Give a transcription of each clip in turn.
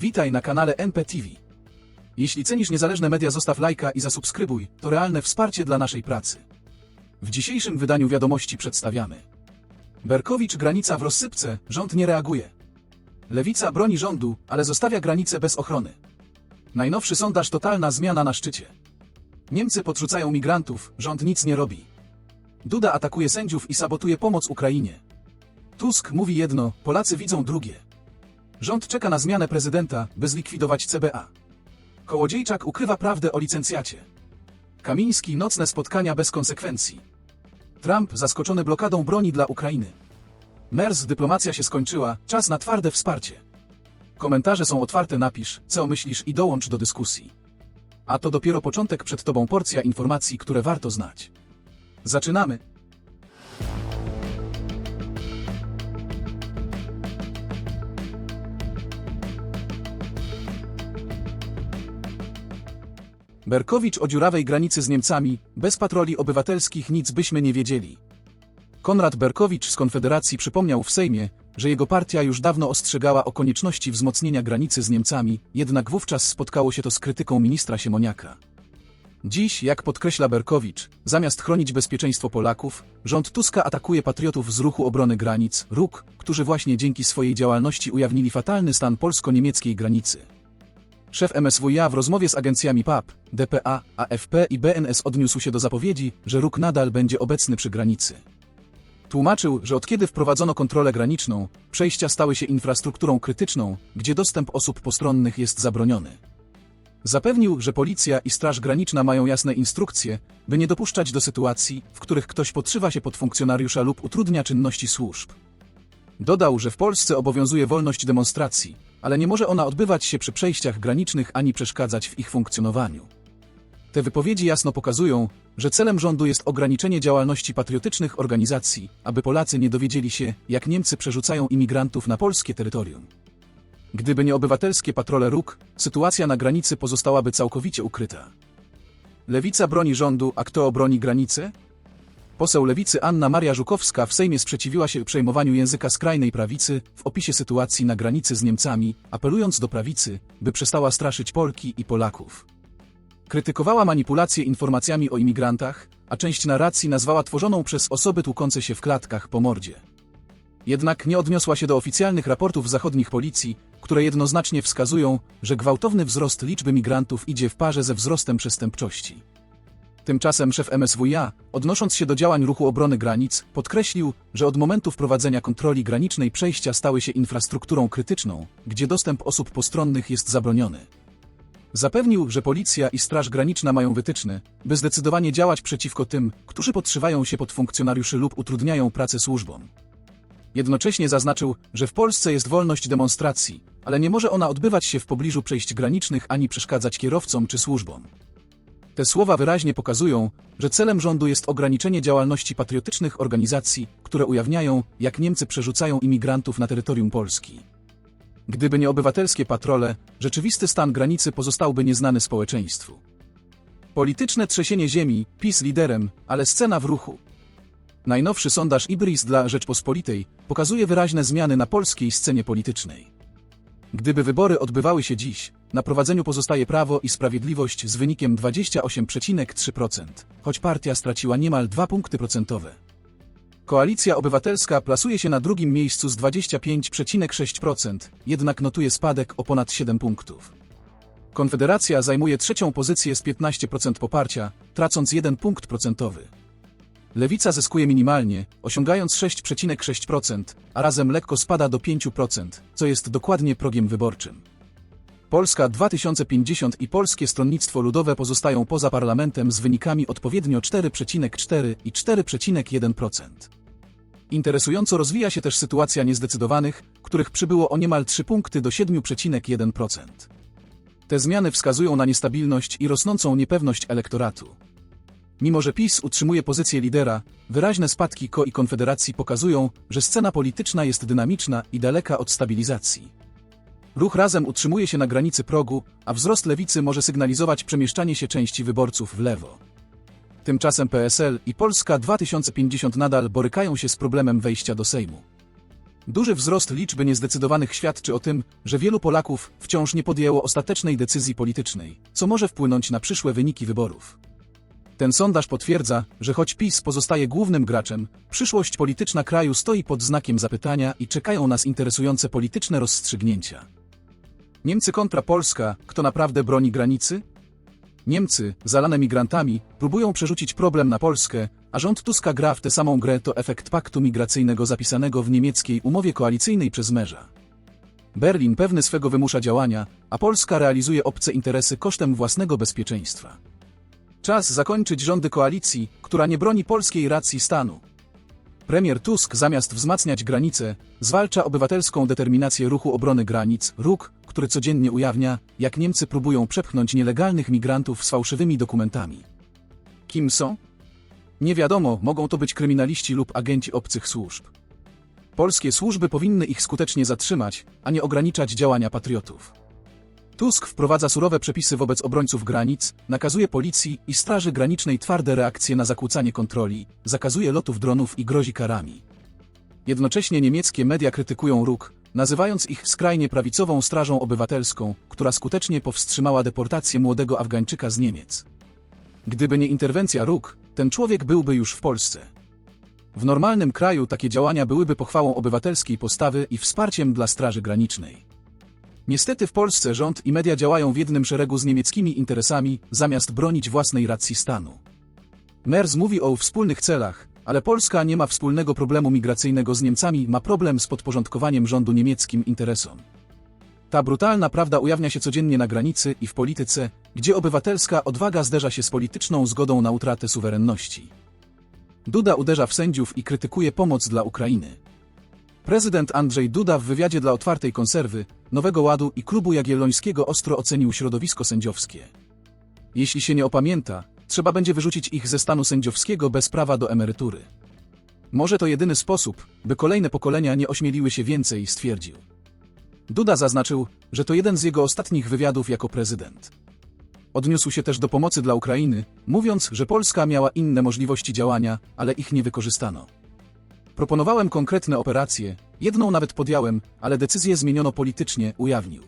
Witaj na kanale NPTV. Jeśli cenisz niezależne media, zostaw lajka i zasubskrybuj. To realne wsparcie dla naszej pracy. W dzisiejszym wydaniu wiadomości przedstawiamy. Berkowicz granica w rozsypce, rząd nie reaguje. Lewica broni rządu, ale zostawia granicę bez ochrony. Najnowszy sondaż totalna zmiana na szczycie. Niemcy podrzucają migrantów, rząd nic nie robi. Duda atakuje sędziów i sabotuje pomoc Ukrainie. Tusk mówi jedno, Polacy widzą drugie. Rząd czeka na zmianę prezydenta, by zlikwidować CBA. Kołodziejczak ukrywa prawdę o licencjacie. Kamiński nocne spotkania bez konsekwencji. Trump zaskoczony blokadą broni dla Ukrainy. MERS dyplomacja się skończyła, czas na twarde wsparcie. Komentarze są otwarte, napisz, co myślisz i dołącz do dyskusji. A to dopiero początek przed tobą porcja informacji, które warto znać. Zaczynamy. Berkowicz o dziurawej granicy z Niemcami, bez patroli obywatelskich nic byśmy nie wiedzieli. Konrad Berkowicz z Konfederacji przypomniał w Sejmie, że jego partia już dawno ostrzegała o konieczności wzmocnienia granicy z Niemcami, jednak wówczas spotkało się to z krytyką ministra Siemoniaka. Dziś, jak podkreśla Berkowicz, zamiast chronić bezpieczeństwo Polaków, rząd Tuska atakuje patriotów z ruchu obrony granic, RUK, którzy właśnie dzięki swojej działalności ujawnili fatalny stan polsko-niemieckiej granicy. Szef MSWiA w rozmowie z agencjami PAP, DPA, AFP i BNS odniósł się do zapowiedzi, że RUK nadal będzie obecny przy granicy. Tłumaczył, że od kiedy wprowadzono kontrolę graniczną, przejścia stały się infrastrukturą krytyczną, gdzie dostęp osób postronnych jest zabroniony. Zapewnił, że policja i Straż Graniczna mają jasne instrukcje, by nie dopuszczać do sytuacji, w których ktoś podszywa się pod funkcjonariusza lub utrudnia czynności służb. Dodał, że w Polsce obowiązuje wolność demonstracji, ale nie może ona odbywać się przy przejściach granicznych ani przeszkadzać w ich funkcjonowaniu. Te wypowiedzi jasno pokazują, że celem rządu jest ograniczenie działalności patriotycznych organizacji, aby Polacy nie dowiedzieli się, jak Niemcy przerzucają imigrantów na polskie terytorium. Gdyby nie obywatelskie patrole róg, sytuacja na granicy pozostałaby całkowicie ukryta. Lewica broni rządu, a kto obroni granicę? Poseł Lewicy Anna Maria Żukowska w Sejmie sprzeciwiła się przejmowaniu języka skrajnej prawicy w opisie sytuacji na granicy z Niemcami, apelując do prawicy, by przestała straszyć Polki i Polaków. Krytykowała manipulacje informacjami o imigrantach, a część narracji nazwała tworzoną przez osoby tłukące się w klatkach po mordzie. Jednak nie odniosła się do oficjalnych raportów zachodnich policji, które jednoznacznie wskazują, że gwałtowny wzrost liczby migrantów idzie w parze ze wzrostem przestępczości. Tymczasem szef MSWiA, odnosząc się do działań ruchu obrony granic, podkreślił, że od momentu wprowadzenia kontroli granicznej przejścia stały się infrastrukturą krytyczną, gdzie dostęp osób postronnych jest zabroniony. Zapewnił, że policja i Straż Graniczna mają wytyczne, by zdecydowanie działać przeciwko tym, którzy podszywają się pod funkcjonariuszy lub utrudniają pracę służbom. Jednocześnie zaznaczył, że w Polsce jest wolność demonstracji, ale nie może ona odbywać się w pobliżu przejść granicznych ani przeszkadzać kierowcom czy służbom. Te słowa wyraźnie pokazują, że celem rządu jest ograniczenie działalności patriotycznych organizacji, które ujawniają, jak Niemcy przerzucają imigrantów na terytorium Polski. Gdyby nie obywatelskie patrole, rzeczywisty stan granicy pozostałby nieznany społeczeństwu. Polityczne trzesienie ziemi, PiS liderem, ale scena w ruchu. Najnowszy sondaż Ibris dla Rzeczpospolitej pokazuje wyraźne zmiany na polskiej scenie politycznej. Gdyby wybory odbywały się dziś, na prowadzeniu pozostaje Prawo i Sprawiedliwość z wynikiem 28,3%, choć partia straciła niemal 2 punkty procentowe. Koalicja Obywatelska plasuje się na drugim miejscu z 25,6%, jednak notuje spadek o ponad 7 punktów. Konfederacja zajmuje trzecią pozycję z 15% poparcia, tracąc 1 punkt procentowy. Lewica zyskuje minimalnie, osiągając 6,6%, a razem lekko spada do 5%, co jest dokładnie progiem wyborczym. Polska 2050 i Polskie Stronnictwo Ludowe pozostają poza parlamentem z wynikami odpowiednio 4,4 i 4,1%. Interesująco rozwija się też sytuacja niezdecydowanych, których przybyło o niemal 3 punkty do 7,1%. Te zmiany wskazują na niestabilność i rosnącą niepewność elektoratu. Mimo że PiS utrzymuje pozycję lidera, wyraźne spadki KO i Konfederacji pokazują, że scena polityczna jest dynamiczna i daleka od stabilizacji. Ruch razem utrzymuje się na granicy progu, a wzrost lewicy może sygnalizować przemieszczanie się części wyborców w lewo. Tymczasem PSL i Polska 2050 nadal borykają się z problemem wejścia do Sejmu. Duży wzrost liczby niezdecydowanych świadczy o tym, że wielu Polaków wciąż nie podjęło ostatecznej decyzji politycznej, co może wpłynąć na przyszłe wyniki wyborów. Ten sondaż potwierdza, że choć PiS pozostaje głównym graczem, przyszłość polityczna kraju stoi pod znakiem zapytania i czekają nas interesujące polityczne rozstrzygnięcia. Niemcy kontra Polska, kto naprawdę broni granicy? Niemcy, zalane migrantami, próbują przerzucić problem na Polskę, a rząd Tuska gra w tę samą grę to efekt paktu migracyjnego zapisanego w niemieckiej umowie koalicyjnej przez męża. Berlin pewny swego wymusza działania, a Polska realizuje obce interesy kosztem własnego bezpieczeństwa. Czas zakończyć rządy koalicji, która nie broni polskiej racji stanu. Premier Tusk zamiast wzmacniać granice, zwalcza obywatelską determinację ruchu obrony granic, RUK, który codziennie ujawnia, jak Niemcy próbują przepchnąć nielegalnych migrantów z fałszywymi dokumentami. Kim są? Nie wiadomo, mogą to być kryminaliści lub agenci obcych służb. Polskie służby powinny ich skutecznie zatrzymać, a nie ograniczać działania patriotów. Tusk wprowadza surowe przepisy wobec obrońców granic, nakazuje policji i Straży Granicznej twarde reakcje na zakłócanie kontroli, zakazuje lotów dronów i grozi karami. Jednocześnie niemieckie media krytykują RUK, nazywając ich skrajnie prawicową strażą obywatelską, która skutecznie powstrzymała deportację młodego Afgańczyka z Niemiec. Gdyby nie interwencja RUK, ten człowiek byłby już w Polsce. W normalnym kraju takie działania byłyby pochwałą obywatelskiej postawy i wsparciem dla Straży Granicznej. Niestety w Polsce rząd i media działają w jednym szeregu z niemieckimi interesami, zamiast bronić własnej racji stanu. Merz mówi o wspólnych celach, ale Polska nie ma wspólnego problemu migracyjnego z Niemcami, ma problem z podporządkowaniem rządu niemieckim interesom. Ta brutalna prawda ujawnia się codziennie na granicy i w polityce, gdzie obywatelska odwaga zderza się z polityczną zgodą na utratę suwerenności. Duda uderza w sędziów i krytykuje pomoc dla Ukrainy. Prezydent Andrzej Duda w wywiadzie dla Otwartej Konserwy, Nowego Ładu i Klubu Jagiellońskiego ostro ocenił środowisko sędziowskie. Jeśli się nie opamięta, trzeba będzie wyrzucić ich ze stanu sędziowskiego bez prawa do emerytury. Może to jedyny sposób, by kolejne pokolenia nie ośmieliły się więcej, stwierdził. Duda zaznaczył, że to jeden z jego ostatnich wywiadów jako prezydent. Odniósł się też do pomocy dla Ukrainy, mówiąc, że Polska miała inne możliwości działania, ale ich nie wykorzystano. Proponowałem konkretne operacje, jedną nawet podjąłem, ale decyzję zmieniono politycznie, ujawnił.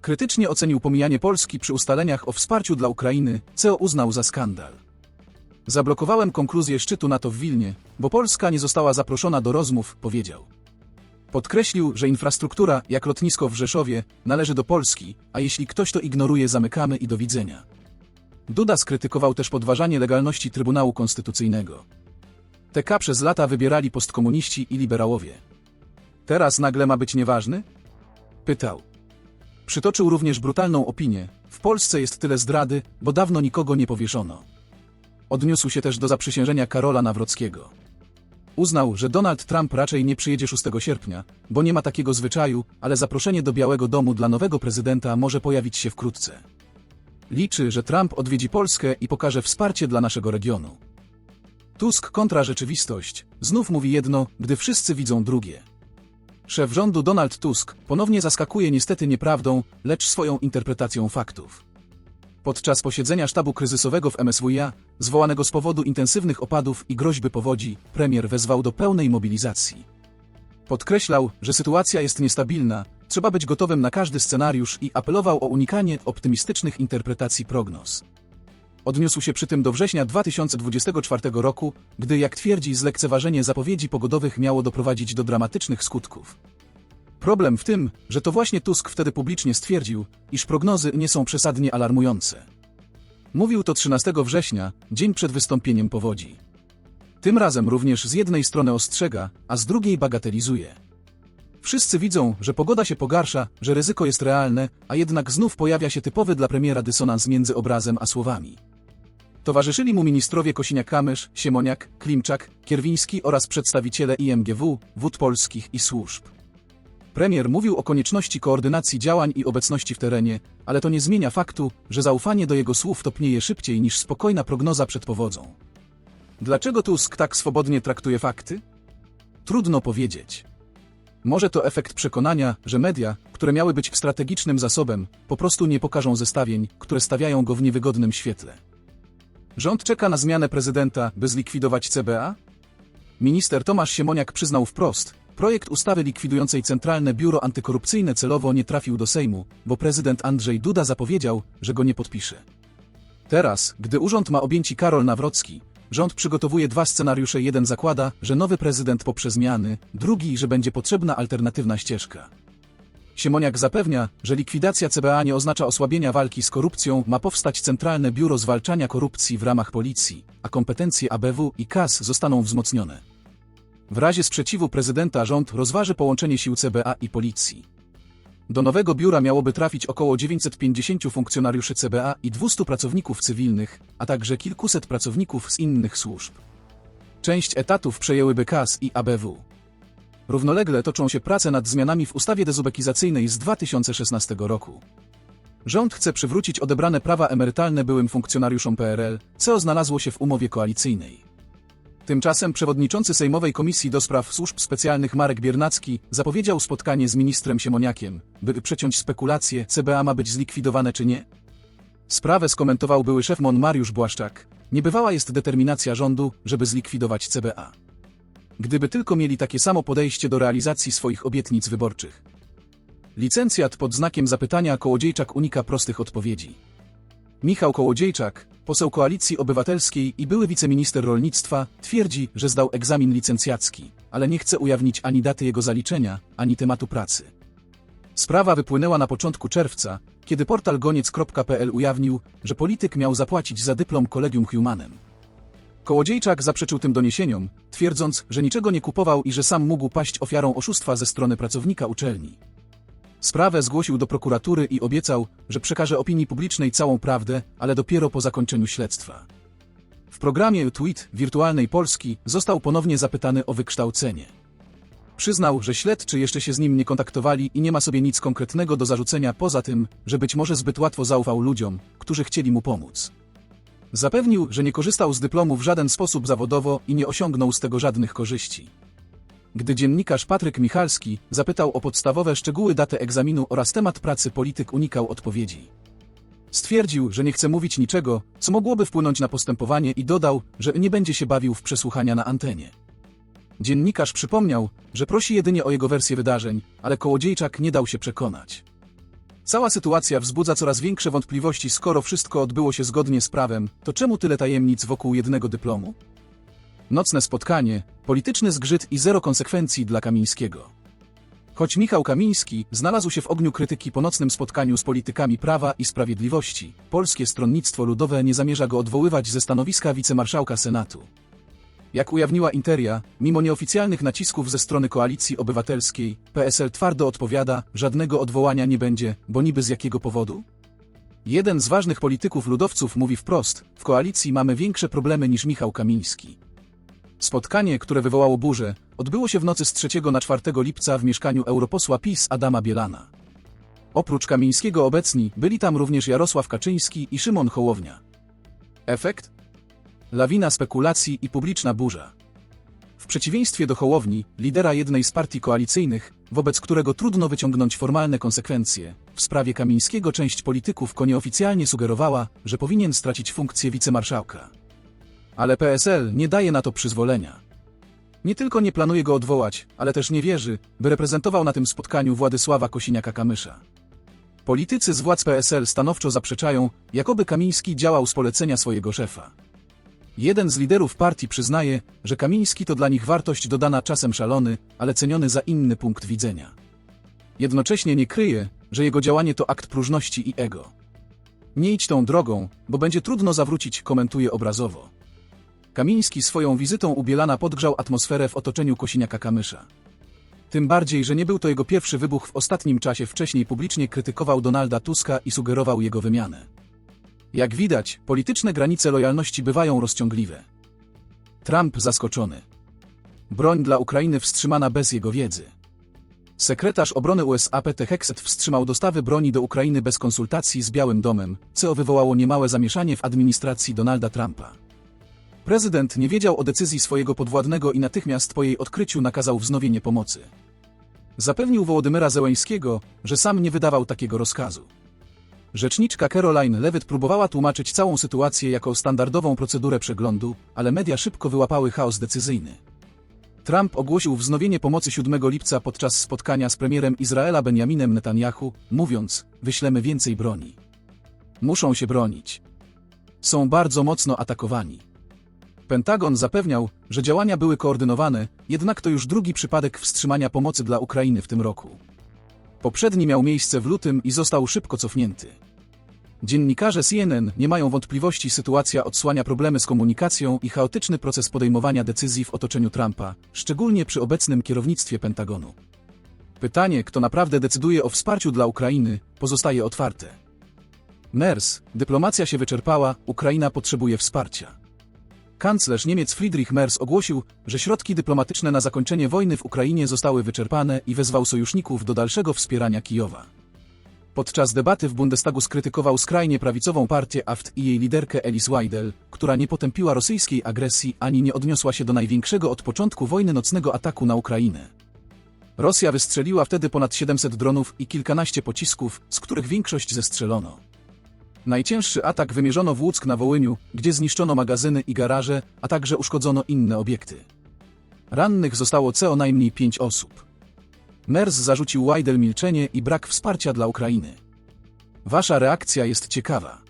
Krytycznie ocenił pomijanie Polski przy ustaleniach o wsparciu dla Ukrainy, co uznał za skandal. Zablokowałem konkluzję szczytu NATO w Wilnie, bo Polska nie została zaproszona do rozmów, powiedział. Podkreślił, że infrastruktura, jak lotnisko w Rzeszowie, należy do Polski, a jeśli ktoś to ignoruje, zamykamy i do widzenia. Duda skrytykował też podważanie legalności Trybunału Konstytucyjnego. TK przez lata wybierali postkomuniści i liberałowie. Teraz nagle ma być nieważny? Pytał. Przytoczył również brutalną opinię. W Polsce jest tyle zdrady, bo dawno nikogo nie powieszono. Odniósł się też do zaprzysiężenia Karola Nawrockiego. Uznał, że Donald Trump raczej nie przyjedzie 6 sierpnia, bo nie ma takiego zwyczaju, ale zaproszenie do Białego Domu dla nowego prezydenta może pojawić się wkrótce. Liczy, że Trump odwiedzi Polskę i pokaże wsparcie dla naszego regionu. Tusk kontra rzeczywistość. Znów mówi jedno, gdy wszyscy widzą drugie. Szef rządu Donald Tusk ponownie zaskakuje niestety nieprawdą, lecz swoją interpretacją faktów. Podczas posiedzenia sztabu kryzysowego w MSWiA, zwołanego z powodu intensywnych opadów i groźby powodzi, premier wezwał do pełnej mobilizacji. Podkreślał, że sytuacja jest niestabilna, trzeba być gotowym na każdy scenariusz i apelował o unikanie optymistycznych interpretacji prognoz. Odniósł się przy tym do września 2024 roku, gdy, jak twierdzi, zlekceważenie zapowiedzi pogodowych miało doprowadzić do dramatycznych skutków. Problem w tym, że to właśnie Tusk wtedy publicznie stwierdził, iż prognozy nie są przesadnie alarmujące. Mówił to 13 września, dzień przed wystąpieniem powodzi. Tym razem również z jednej strony ostrzega, a z drugiej bagatelizuje. Wszyscy widzą, że pogoda się pogarsza, że ryzyko jest realne, a jednak znów pojawia się typowy dla premiera dysonans między obrazem a słowami. Towarzyszyli mu ministrowie Kosiniak-Kamysz, Siemoniak, Klimczak, Kierwiński oraz przedstawiciele IMGW, wód polskich i służb. Premier mówił o konieczności koordynacji działań i obecności w terenie, ale to nie zmienia faktu, że zaufanie do jego słów topnieje szybciej niż spokojna prognoza przed powodzą. Dlaczego Tusk tak swobodnie traktuje fakty? Trudno powiedzieć. Może to efekt przekonania, że media, które miały być strategicznym zasobem, po prostu nie pokażą zestawień, które stawiają go w niewygodnym świetle. Rząd czeka na zmianę prezydenta, by zlikwidować CBA? Minister Tomasz Siemoniak przyznał wprost, Projekt ustawy likwidującej Centralne Biuro Antykorupcyjne celowo nie trafił do Sejmu, bo prezydent Andrzej Duda zapowiedział, że go nie podpisze. Teraz, gdy urząd ma objęci Karol Nawrocki, rząd przygotowuje dwa scenariusze. Jeden zakłada, że nowy prezydent poprze zmiany, drugi, że będzie potrzebna alternatywna ścieżka. Siemoniak zapewnia, że likwidacja CBA nie oznacza osłabienia walki z korupcją, ma powstać Centralne Biuro Zwalczania Korupcji w ramach policji, a kompetencje ABW i KAS zostaną wzmocnione. W razie sprzeciwu prezydenta rząd rozważy połączenie sił CBA i policji. Do nowego biura miałoby trafić około 950 funkcjonariuszy CBA i 200 pracowników cywilnych, a także kilkuset pracowników z innych służb. Część etatów przejęłyby KAS i ABW. Równolegle toczą się prace nad zmianami w ustawie dezubekizacyjnej z 2016 roku. Rząd chce przywrócić odebrane prawa emerytalne byłym funkcjonariuszom PRL, co znalazło się w umowie koalicyjnej. Tymczasem przewodniczący Sejmowej Komisji do Spraw Służb Specjalnych Marek Biernacki zapowiedział spotkanie z ministrem Siemoniakiem, by przeciąć spekulacje, CBA ma być zlikwidowane czy nie. Sprawę skomentował były szef MON Mariusz Błaszczak. Niebywała jest determinacja rządu, żeby zlikwidować CBA. Gdyby tylko mieli takie samo podejście do realizacji swoich obietnic wyborczych. Licencjat pod znakiem zapytania Kołodziejczak unika prostych odpowiedzi. Michał Kołodziejczak, poseł Koalicji Obywatelskiej i były wiceminister rolnictwa, twierdzi, że zdał egzamin licencjacki, ale nie chce ujawnić ani daty jego zaliczenia, ani tematu pracy. Sprawa wypłynęła na początku czerwca, kiedy portal goniec.pl ujawnił, że polityk miał zapłacić za dyplom Kolegium Humanem. Kołodziejczak zaprzeczył tym doniesieniom, twierdząc, że niczego nie kupował i że sam mógł paść ofiarą oszustwa ze strony pracownika uczelni. Sprawę zgłosił do prokuratury i obiecał, że przekaże opinii publicznej całą prawdę, ale dopiero po zakończeniu śledztwa. W programie Tweet Wirtualnej Polski został ponownie zapytany o wykształcenie. Przyznał, że śledczy jeszcze się z nim nie kontaktowali i nie ma sobie nic konkretnego do zarzucenia poza tym, że być może zbyt łatwo zaufał ludziom, którzy chcieli mu pomóc. Zapewnił, że nie korzystał z dyplomu w żaden sposób zawodowo i nie osiągnął z tego żadnych korzyści. Gdy dziennikarz Patryk Michalski zapytał o podstawowe szczegóły daty egzaminu oraz temat pracy, polityk unikał odpowiedzi. Stwierdził, że nie chce mówić niczego, co mogłoby wpłynąć na postępowanie i dodał, że nie będzie się bawił w przesłuchania na antenie. Dziennikarz przypomniał, że prosi jedynie o jego wersję wydarzeń, ale Kołodziejczak nie dał się przekonać. Cała sytuacja wzbudza coraz większe wątpliwości, skoro wszystko odbyło się zgodnie z prawem, to czemu tyle tajemnic wokół jednego dyplomu? Nocne spotkanie, polityczny zgrzyt i zero konsekwencji dla Kamińskiego. Choć Michał Kamiński znalazł się w ogniu krytyki po nocnym spotkaniu z politykami Prawa i Sprawiedliwości, Polskie Stronnictwo Ludowe nie zamierza go odwoływać ze stanowiska wicemarszałka Senatu. Jak ujawniła Interia, mimo nieoficjalnych nacisków ze strony Koalicji Obywatelskiej, PSL twardo odpowiada, żadnego odwołania nie będzie, bo niby z jakiego powodu? Jeden z ważnych polityków ludowców mówi wprost, w koalicji mamy większe problemy niż Michał Kamiński. Spotkanie, które wywołało burzę, odbyło się w nocy z 3 na 4 lipca w mieszkaniu europosła PiS Adama Bielana. Oprócz Kamińskiego obecni byli tam również Jarosław Kaczyński i Szymon Hołownia. Efekt? Lawina spekulacji i publiczna burza. W przeciwieństwie do Hołowni, lidera jednej z partii koalicyjnych, wobec którego trudno wyciągnąć formalne konsekwencje, w sprawie Kamińskiego część polityków nieoficjalnie sugerowała, że powinien stracić funkcję wicemarszałka. Ale PSL nie daje na to przyzwolenia. Nie tylko nie planuje go odwołać, ale też nie wierzy, by reprezentował na tym spotkaniu Władysława Kosiniaka-Kamysza. Politycy z władz PSL stanowczo zaprzeczają, jakoby Kamiński działał z polecenia swojego szefa. Jeden z liderów partii przyznaje, że Kamiński to dla nich wartość dodana czasem szalony, ale ceniony za inny punkt widzenia. Jednocześnie nie kryje, że jego działanie to akt próżności i ego. Nie idź tą drogą, bo będzie trudno zawrócić, komentuje obrazowo. Kamiński swoją wizytą u Bielana podgrzał atmosferę w otoczeniu Kosiniaka-Kamysza. Tym bardziej, że nie był to jego pierwszy wybuch w ostatnim czasie wcześniej publicznie krytykował Donalda Tuska i sugerował jego wymianę. Jak widać, polityczne granice lojalności bywają rozciągliwe. Trump zaskoczony. Broń dla Ukrainy wstrzymana bez jego wiedzy. Sekretarz obrony USA Pete Hexet wstrzymał dostawy broni do Ukrainy bez konsultacji z Białym Domem, co wywołało niemałe zamieszanie w administracji Donalda Trumpa. Prezydent nie wiedział o decyzji swojego podwładnego i natychmiast po jej odkryciu nakazał wznowienie pomocy. Zapewnił Wołodymyra Zełeńskiego, że sam nie wydawał takiego rozkazu. Rzeczniczka Caroline Levitt próbowała tłumaczyć całą sytuację jako standardową procedurę przeglądu, ale media szybko wyłapały chaos decyzyjny. Trump ogłosił wznowienie pomocy 7 lipca podczas spotkania z premierem Izraela Benjaminem Netanyahu, mówiąc: Wyślemy więcej broni. Muszą się bronić. Są bardzo mocno atakowani. Pentagon zapewniał, że działania były koordynowane, jednak to już drugi przypadek wstrzymania pomocy dla Ukrainy w tym roku. Poprzedni miał miejsce w lutym i został szybko cofnięty. Dziennikarze CNN nie mają wątpliwości, sytuacja odsłania problemy z komunikacją i chaotyczny proces podejmowania decyzji w otoczeniu Trumpa, szczególnie przy obecnym kierownictwie Pentagonu. Pytanie, kto naprawdę decyduje o wsparciu dla Ukrainy, pozostaje otwarte. MERS, dyplomacja się wyczerpała, Ukraina potrzebuje wsparcia. Kanclerz Niemiec Friedrich Merz ogłosił, że środki dyplomatyczne na zakończenie wojny w Ukrainie zostały wyczerpane i wezwał sojuszników do dalszego wspierania Kijowa. Podczas debaty w Bundestagu skrytykował skrajnie prawicową partię AFT i jej liderkę Elis Weidel, która nie potępiła rosyjskiej agresji ani nie odniosła się do największego od początku wojny nocnego ataku na Ukrainę. Rosja wystrzeliła wtedy ponad 700 dronów i kilkanaście pocisków, z których większość zestrzelono. Najcięższy atak wymierzono w Łuck na Wołyniu, gdzie zniszczono magazyny i garaże, a także uszkodzono inne obiekty. Rannych zostało co najmniej pięć osób. Merz zarzucił Weidel milczenie i brak wsparcia dla Ukrainy. Wasza reakcja jest ciekawa.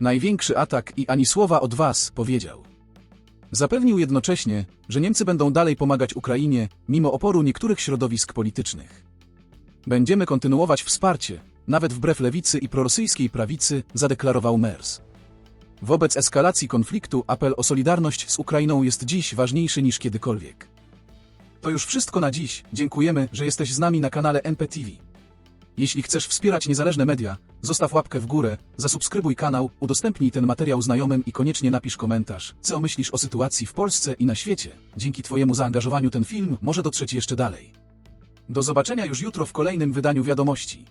Największy atak i ani słowa od was, powiedział. Zapewnił jednocześnie, że Niemcy będą dalej pomagać Ukrainie, mimo oporu niektórych środowisk politycznych. Będziemy kontynuować wsparcie, nawet wbrew lewicy i prorosyjskiej prawicy, zadeklarował Merz. Wobec eskalacji konfliktu apel o solidarność z Ukrainą jest dziś ważniejszy niż kiedykolwiek. To już wszystko na dziś. Dziękujemy, że jesteś z nami na kanale NPTV. Jeśli chcesz wspierać niezależne media, zostaw łapkę w górę, zasubskrybuj kanał, udostępnij ten materiał znajomym i koniecznie napisz komentarz, co myślisz o sytuacji w Polsce i na świecie. Dzięki Twojemu zaangażowaniu ten film może dotrzeć jeszcze dalej. Do zobaczenia już jutro w kolejnym wydaniu wiadomości.